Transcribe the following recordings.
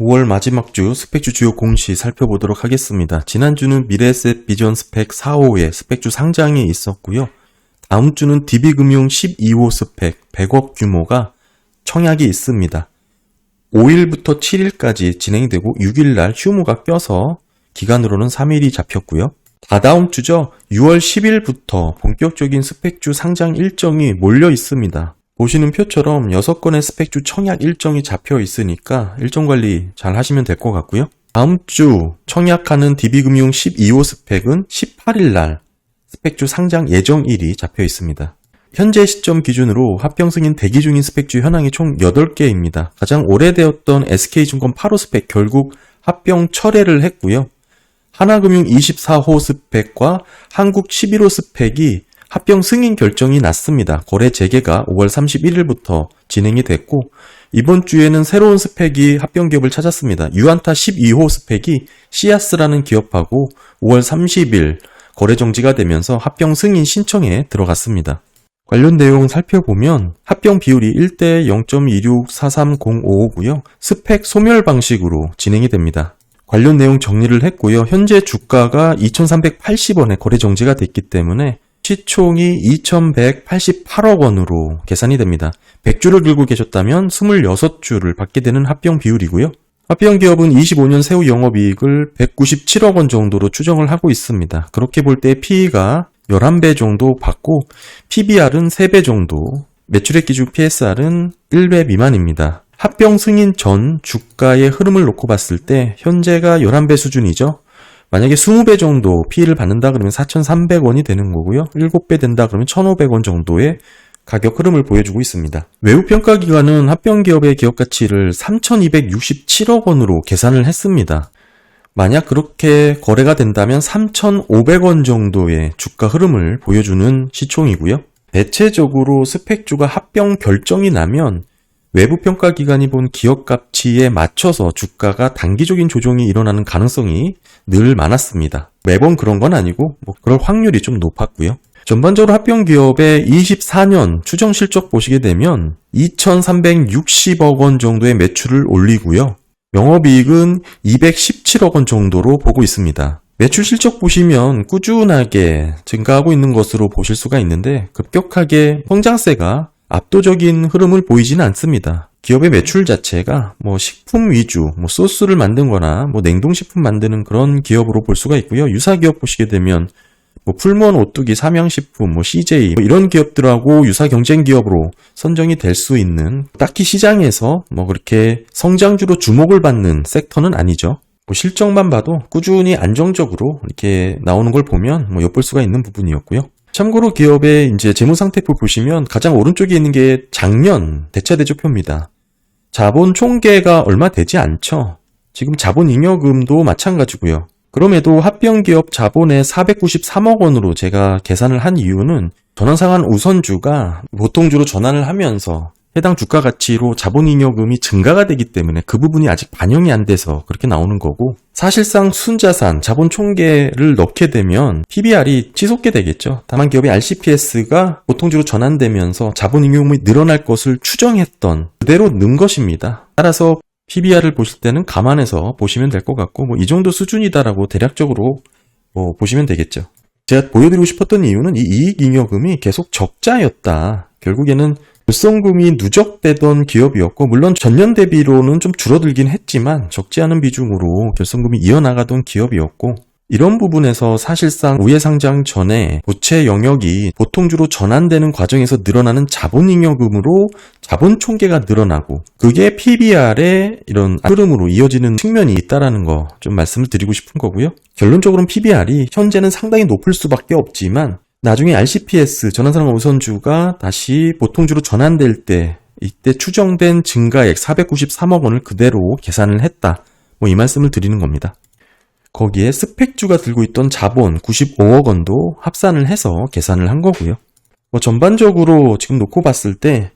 5월 마지막 주 스펙주 주요 공시 살펴보도록 하겠습니다. 지난주는 미래에셋 비전 스펙 4호의 스펙주 상장이 있었고요. 다음 주는 DB금융 12호 스펙 100억 규모가 청약이 있습니다. 5일부터 7일까지 진행되고 6일날 휴무가 껴서 기간으로는 3일이 잡혔고요. 다다음 주죠. 6월 10일부터 본격적인 스펙주 상장 일정이 몰려 있습니다. 보시는 표처럼 6건의 스펙주 청약 일정이 잡혀 있으니까 일정 관리 잘 하시면 될 것 같고요. 다음 주 청약하는 DB금융 12호 스펙은 18일 날 스펙주 상장 예정일이 잡혀 있습니다. 현재 시점 기준으로 합병 승인 대기 중인 스펙주 현황이 총 8개입니다. 가장 오래되었던 SK증권 8호 스펙 결국 합병 철회를 했고요. 하나금융 24호 스펙과 한국 11호 스펙이 합병 승인 결정이 났습니다. 거래 재개가 5월 31일부터 진행이 됐고 이번 주에는 새로운 스펙이 합병 기업을 찾았습니다. 유안타 12호 스펙이 시아스라는 기업하고 5월 30일 거래 정지가 되면서 합병 승인 신청에 들어갔습니다. 관련 내용 살펴보면 합병 비율이 1대 0.264305고요. 스펙 소멸 방식으로 진행이 됩니다. 관련 내용 정리를 했고요. 현재 주가가 2,380원에 거래 정지가 됐기 때문에 시총이 2,188억 원으로 계산이 됩니다. 100주를 들고 계셨다면 26주를 받게 되는 합병 비율이고요. 합병 기업은 25년 세후 영업이익을 197억 원 정도로 추정을 하고 있습니다. 그렇게 볼 때 PE가 11배 정도 받고 PBR은 3배 정도, 매출액 기준 PSR은 1배 미만입니다. 합병 승인 전 주가의 흐름을 놓고 봤을 때 현재가 11배 수준이죠. 만약에 20배 정도 피해를 받는다 그러면 4,300원이 되는 거고요. 7배 된다 그러면 1,500원 정도의 가격 흐름을 보여주고 있습니다. 외부 평가 기관은 합병 기업의 기업 가치를 3,267억 원으로 계산을 했습니다. 만약 그렇게 거래가 된다면 3,500원 정도의 주가 흐름을 보여주는 시총이고요. 대체적으로 스펙주가 합병 결정이 나면 외부 평가 기관이 본 기업 가치에 맞춰서 주가가 단기적인 조정이 일어나는 가능성이 늘 많았습니다. 매번 그런 건 아니고 뭐 그럴 확률이 좀 높았고요. 전반적으로 합병 기업의 24년 추정 실적 보시게 되면 2,360억 원 정도의 매출을 올리고요. 영업이익은 217억 원 정도로 보고 있습니다. 매출 실적 보시면 꾸준하게 증가하고 있는 것으로 보실 수가 있는데 급격하게 성장세가 압도적인 흐름을 보이지는 않습니다. 기업의 매출 자체가 뭐 식품 위주, 뭐 소스를 만든 거나 뭐 냉동식품 만드는 그런 기업으로 볼 수가 있고요. 유사 기업 보시게 되면 뭐 풀무원 오뚜기, 삼양식품, 뭐 CJ 뭐 이런 기업들하고 유사 경쟁 기업으로 선정이 될 수 있는 딱히 시장에서 뭐 그렇게 성장주로 주목을 받는 섹터는 아니죠. 뭐 실적만 봐도 꾸준히 안정적으로 이렇게 나오는 걸 보면 뭐 엿볼 수가 있는 부분이었고요. 참고로 기업의 이제 재무 상태표 보시면 가장 오른쪽에 있는 게 작년 대차 대조표입니다. 자본 총계가 얼마 되지 않죠. 지금 자본 잉여금도 마찬가지고요. 그럼에도 합병기업 자본의 493억 원으로 제가 계산을 한 이유는 전환상환 우선주가 보통주로 전환을 하면서 해당 주가 가치로 자본잉여금이 증가가 되기 때문에 그 부분이 아직 반영이 안 돼서 그렇게 나오는 거고 사실상 순자산, 자본 총계를 넣게 되면 PBR이 치솟게 되겠죠. 다만 기업의 RCPS가 보통주로 전환되면서 자본잉여금이 늘어날 것을 추정했던 그대로 는 것입니다. 따라서 PBR을 보실 때는 감안해서 보시면 될 것 같고 뭐 이 정도 수준이다라고 대략적으로 뭐 보시면 되겠죠. 제가 보여드리고 싶었던 이유는 이 이익잉여금이 계속 적자였다. 결국에는 불성금이 누적되던 기업이었고 물론 전년 대비로는 좀 줄어들긴 했지만 적지 않은 비중으로 결성금이 이어나가던 기업이었고 이런 부분에서 사실상 우회 상장 전에 부채 영역이 보통주로 전환되는 과정에서 늘어나는 자본잉여금으로 자본 총계가 늘어나고 그게 PBR의 이런 흐름으로 이어지는 측면이 있다라는 거 좀 말씀을 드리고 싶은 거고요. 결론적으로는 PBR이 현재는 상당히 높을 수밖에 없지만 나중에 RCPS 전환산업 우선주가 다시 보통주로 전환될 때 이때 추정된 증가액 493억 원을 그대로 계산을 했다. 뭐 이 말씀을 드리는 겁니다. 거기에 스펙주가 들고 있던 자본 95억 원도 합산을 해서 계산을 한 거고요. 뭐 전반적으로 지금 놓고 봤을 때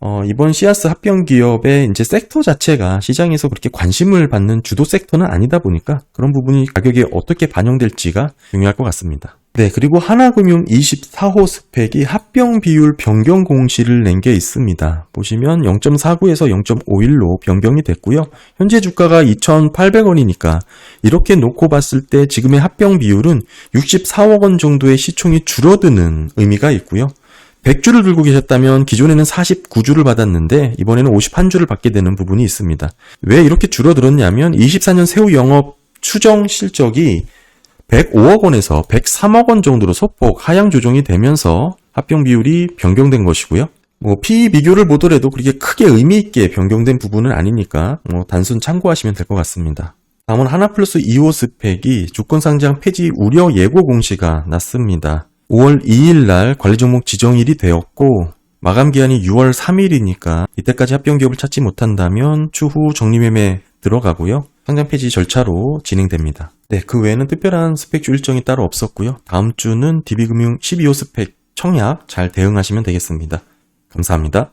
어, 이번 시아스 합병 기업의 이제 섹터 자체가 시장에서 그렇게 관심을 받는 주도 섹터는 아니다 보니까 그런 부분이 가격에 어떻게 반영될지가 중요할 것 같습니다. 네, 그리고 하나금융 24호 스펙이 합병 비율 변경 공시를 낸 게 있습니다. 보시면 0.49에서 0.51로 변경이 됐고요. 현재 주가가 2,800원이니까 이렇게 놓고 봤을 때 지금의 합병 비율은 64억 원 정도의 시총이 줄어드는 의미가 있고요. 100주를 들고 계셨다면 기존에는 49주를 받았는데 이번에는 51주를 받게 되는 부분이 있습니다. 왜 이렇게 줄어들었냐면 24년 세후 영업 추정 실적이 105억 원에서 103억 원 정도로 소폭 하향 조정이 되면서 합병 비율이 변경된 것이고요. 뭐 PE 비교를 보더라도 그렇게 크게 의미 있게 변경된 부분은 아니니까 뭐 단순 참고하시면 될 것 같습니다. 다음은 하나플러스 2호 스펙이 주권 상장 폐지 우려 예고 공시가 났습니다. 5월 2일 날 관리 종목 지정일이 되었고 마감 기한이 6월 3일이니까 이때까지 합병 기업을 찾지 못한다면 추후 정리매매 들어가고요. 상장 폐지 절차로 진행됩니다. 네, 그 외에는 특별한 스펙주 일정이 따로 없었고요. 다음 주는 DB금융 12호 스펙 청약 잘 대응하시면 되겠습니다. 감사합니다.